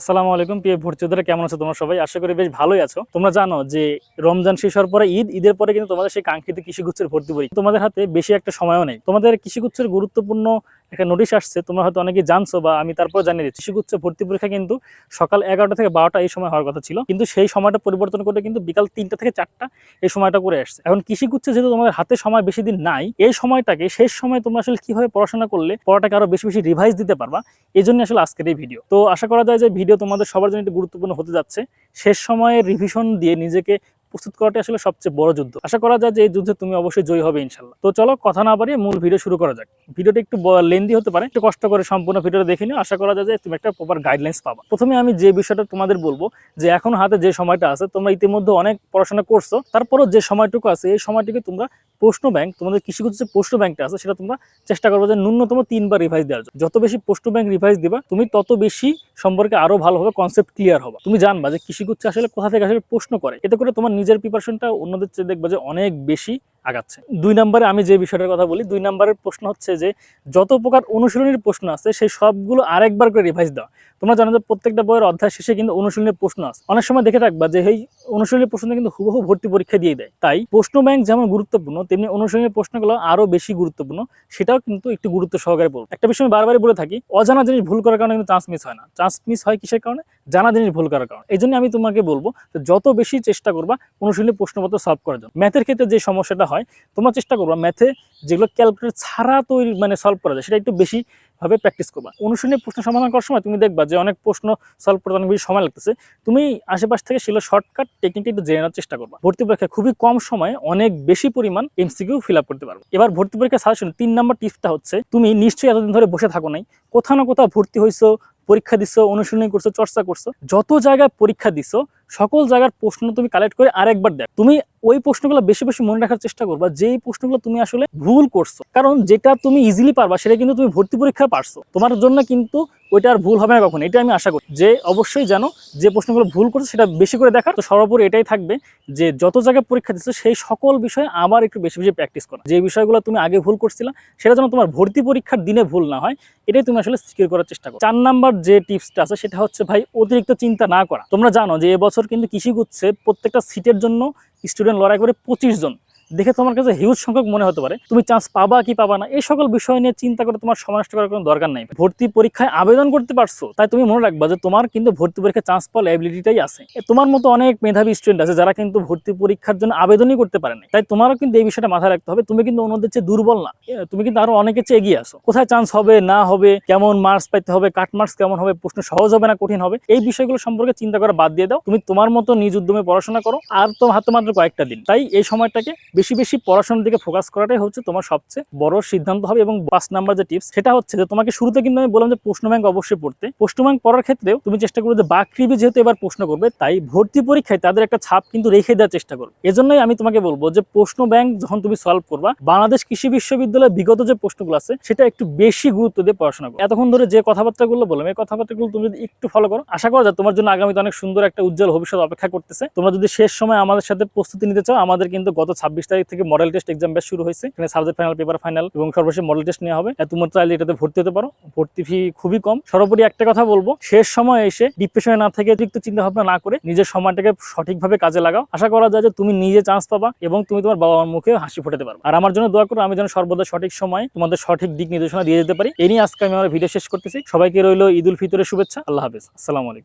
আসসালামু আলাইকুম, প্রিয় ভর্তিযোদ্ধারা কেমন আছো তোমরা সবাই? আশা করি বেশ ভালোই আছো। তোমরা জানো যে রমজান শেষ হওয়ার পরে ঈদ, ঈদের পরে কিন্তু তোমাদের সেই কাঙ্ক্ষিত কৃষিগুচ্ছের ভর্তি বই তোমাদের হাতে বেশি একটা সময়ও নেই। তোমাদের কৃষিগুচ্ছের গুরুত্বপূর্ণ একটা নোটিশ আসছে, তোমরা হয়তো অনেকে জানছো বা আমি তারপর জানিয়ে দিচ্ছি। কৃষিগুচ্ছ ভর্তি পরীক্ষা কিন্তু সকাল এগারোটা থেকে বারোটা এই সময় হওয়ার কথা ছিল। কিন্তু সেই সময়টা পরিবর্তন করে কিন্তু বিকাল তিনটা থেকে চারটা এই সময়টা করে আসছে। এখন কৃষিগুচ্ছে যেহেতু তোমাদের হাতে সময় বেশি দিন নাই, এই সময়টাকে শেষ সময় তোমরা আসলে কীভাবে পড়াশোনা করলে পড়াটাকে আরও বেশি বেশি রিভাইজ দিতে পারবা, এই জন্য আসলে আজকের এই ভিডিও তো আশা করা যায় যে ভিডিও তোমাদের সবার জন্য একটু গুরুত্বপূর্ণ হতে যাচ্ছে। শেষ সময়ে রিভিশন দিয়ে নিজেকে প্রস্তুত করাটা আসলে সবচেয়ে বড় যুদ্ধ। আশা করা যায় যে এই যুদ্ধে তুমি অবশ্যই জয়ী হবে ইনশাল্লাহ। তো চলো কথা না বাড়িয়ে মূল ভিডিও শুরু করা যাক। ভিডিওটা একটু লেন্দি হতে পারে, একটু কষ্ট করে সম্পূর্ণ ভিডিওটা দেখে নিও। আশা করা যায় যে তুমি একটা প্রপার গাইডলাইন্স পাবা। প্রথমে আমি যে বিষয়টা তোমাদের বলব, যে এখন হাতে যে সময়টা আছে, তোমরা ইতিমধ্যে অনেক পড়াশোনা করছ, তারপরও যে সময়টুকু আছে, এই সময়টিকে তোমরা প্রশ্ন ব্যাংক তোমাদের কৃষিগত যে প্রশ্ন ব্যাংকটা আছে, সেটা তোমরা চেষ্টা করবে যে ন্যূনতম তিনবার রিভাইজ দেওয়ার জন্য। যত বেশি প্রশ্ন ব্যাংক রিভাইজ দিবা, তুমি তত বেশি সম্পর্কে আরও ভালোভাবে কনসেপ্ট ক্লিয়ার হবে। তুমি জানবা যে কৃষিগুচ্ছে আসলে কোথা থেকে আসলে প্রশ্ন করে। এতে করে তোমার নিজের প্রিপারেশনটা অন্যদের চেয়ে দেখবা যে অনেক বেশি আগাচ্ছে। দুই নম্বরে আমি যে বিষয়টার কথা বলি, দুই নম্বরের প্রশ্ন হচ্ছে যে, যত প্রকার অনুশীলনীর প্রশ্ন আছে সেই সবগুলো আরেকবার করে রিভাইজ দেওয়া তোমরা জানো যে প্রত্যেকটা বইয়ের অধ্যায় শেষে কিন্তু অনুশীলনের প্রশ্ন আছে। অনেক সময় দেখে রাখবা যে, এই অনুশীলনের প্রশ্ন কিন্তু হুবহু ভর্তি পরীক্ষা দিয়ে দেয়। তাই প্রশ্ন ব্যাংক যেমন গুরুত্বপূর্ণ, তেমনি অনুশীলনের প্রশ্নগুলো আরও বেশি গুরুত্বপূর্ণ, সেটাও কিন্তু একটু গুরুত্ব সহকারে পড়ব একটা বিষয় আমি বারবারই বলে থাকি, অজানা জিনিস ভুল করার কারণে কিন্তু চান্স মিস হয় না। চান্স মিস হয় কিসের কারণে? জানা জিনিস ভুল করার কারণে। এই জন্য আমি তোমাকে বলব যত বেশি চেষ্টা করবা অনুশীলনী প্রশ্নপত্র সলভ করার জন্য। ম্যাথের ক্ষেত্রে যে সমস্যাটা হয়, তোমরা চেষ্টা করবা ম্যাথে যেগুলো ক্যালকুলেটর ছাড়া তৈরি মানে সলভ করা যায়, সেটা একটু বেশি ভাবে প্র্যাকটিস করবা। অনুশীলনী প্রশ্ন সমাধান করার সময় তুমি দেখবা যে অনেক প্রশ্ন সলভ করতে অনেক বেশি সময় লাগতেছে। তুমি আশেপাশ থেকে সেগুলো শর্টকাট টেকনিকটা একটু জেনে নেওয়ার চেষ্টা করবা। ভর্তি পরীক্ষায় খুবই কম সময়ে অনেক বেশি পরিমাণ এমসিকিউ ফিল আপ করতে পারবে। এবার ভর্তি পরীক্ষা সাজেশন তিন নম্বর টিপসটা হচ্ছে, তুমি নিশ্চয়ই এতদিন ধরে বসে থাকো নাই, কোথাও না কোথাও ভর্তি হয়েছো পরীক্ষা দিছো, অনুশীলনী করছ, চর্চা করছ, যত জায়গায় পরীক্ষা দিছো সকল জায়গার প্রশ্ন তুমি কালেক্ট করে আরেকবার দেখ। তুমি ওই প্রশ্নগুলো বেশি বেশি মনে রাখার চেষ্টা করবা, যেই প্রশ্নগুলো তুমি আসলে ভুল করছ। কারণ যেটা তুমি ইজিলি পারবা, সেটা কিন্তু তুমি ভর্তি পরীক্ষা পারছ। তোমার জন্য কিন্তু ওইটা আর ভুল হবে না কখন। এটা আমি আশা করি। যে অবশ্যই জানো, যে প্রশ্নগুলো ভুল করছ, সেটা বেশি করে দেখা তো সর্বোপরি এটাই থাকবে যে, যত জায়গায় পরীক্ষা দিচ্ছ, সেই সকল বিষয়ে আবার একটু বেশি বেশি প্র্যাকটিস করা। যে বিষয়গুলো তুমি আগে ভুল করছিলা, সেটা যেন তোমার ভর্তি পরীক্ষার দিনে ভুল না হয়, এটাই তুমি আসলে সিকিউর করার চেষ্টা করো। চার নাম্বার যে টিপসটা আছে, সেটা হচ্ছে ভাই, অতিরিক্ত চিন্তা না করা। তোমরা জানো যে এবছর কিন্তু কৃষি গুচ্ছে প্রত্যেকটা সিটের জন্য স্টুডেন্ট লড়াই করে পঁচিশ জন। দেখে তোমার কাছে হিউজ সংখ্যক মনে হতে পারে। তুমি চান্স পাবা কি পাবা না, এই সকল বিষয় নিয়ে চিন্তা করে তোমার সময় নষ্ট করার কোনো দরকার নাই। ভর্তি পরীক্ষায় আবেদন করতে পারছ, তাই তুমি মনে রাখবা যে তোমার কিন্তু ভর্তি পরীক্ষায় চান্স পাওয়ার এবিলিটিটাই আছে। তোমার মতো অনেক মেধাবী স্টুডেন্ট আছে যারা কিন্তু ভর্তি পরীক্ষার জন্য আবেদনই করতে পারে না তাই তোমারও কিন্তু এই বিষয়টা মাথায় রাখতে হবে। তুমি কিন্তু অন্যদের চেয়ে দুর্বল না। তুমি কিন্তু আরও অনেকের চেয়ে এগিয়ে আসো। কোথায় চান্স হবে, না হবে, কেমন মার্কস পাইতে হবে কাট মার্কস কেমন হবে, প্রশ্ন সহজ হবে না কঠিন হবে, এই বিষয়গুলো সম্পর্কে চিন্তা করা বাদ দিয়ে দাও। তুমি তোমার মতো নিজ উদ্যমে পড়াশোনা করো, আর তোমার হাতে মাত্র কয়েকটা দিন। তাই এই সময়টাকে বেশি বেশি পড়াশোনার দিকে ফোকাস করাটাই হচ্ছে তোমার সবচেয়ে বড় সিদ্ধান্ত হবে এবং পাঁচ নাম্বার যে টিপস সেটা হচ্ছে যে তোমাকে শুরুতে কিন্তু আমি বললাম যে প্রশ্ন ব্যাংক অবশ্যই পড়তে। প্রশ্ন ব্যাংক পড়ার ক্ষেত্রেও তুমি চেষ্টা করবে যে বাকৃবি যেহেতু এবার প্রশ্ন করবে, তাই ভর্তি পরীক্ষায় তাদের একটা ছাপ কিন্তু রেখে দেওয়ার চেষ্টা করবে। এজন্যই আমি তোমাকে বলব যে প্রশ্ন ব্যাংক যখন তুমি সলভ করবা, বাংলাদেশ কৃষি বিশ্ববিদ্যালয়ের বিগত যে প্রশ্নগুলো আছে, সেটা একটু বেশি গুরুত্ব দিয়ে পড়াশোনা করো। এতক্ষণ ধরে যে কথাবার্তাগুলো বললাম, এই কথাবার্তাগুলো তুমি যদি একটু ফলো করো, আশা করা যায় তোমার জন্য আগামীতে অনেক সুন্দর একটা উজ্জ্বল ভবিষ্যৎ অপেক্ষা করতেছে। তোমরা যদি শেষ সময় আমাদের সাথে প্রস্তুতি নিতে চাও, আমাদের কিন্তু গত ছাব্বিশ তারিখ থেকে মডেল টেস্ট এক্সাম ব্যাচ শুরু হয়েছে। এখানে সাবজেক্ট ফাইনাল পেপার ফাইনাল এবং সর্বশেষ মডেল টেস্ট নেওয়া হবে। তোমরা চাইলে এটাতে ভর্তি হতে পারো। ভর্তি ফি খুবই কম। সর্বোপরি একটা কথা বলব, শেষ সময় এসে ডিপ্রেশনে না থেকে অতিরিক্ত চিন্তা ভাবনা না করে নিজের সময়টাকে সঠিকভাবে কাজে লাগাও। আশা করা যায় যে তুমি নিজে চান্স পাবা এবং তুমি তোমার বাবা মার মুখে হাসি ফোটাতে পারবে। আর আমার জন্য দোয়া করো, আমি যেন সর্বদা সঠিক সময় তোমাদের সঠিক দিক নির্দেশনা দিয়ে যেতে পারি। এই নিয়ে আজকে আমি আমার ভিডিও শেষ করতেছি। সবাইকে রইল ঈদ উল ফিতরের শুভেচ্ছা। আল্লাহ হাফেজ। আসসালামু আলাইকুম।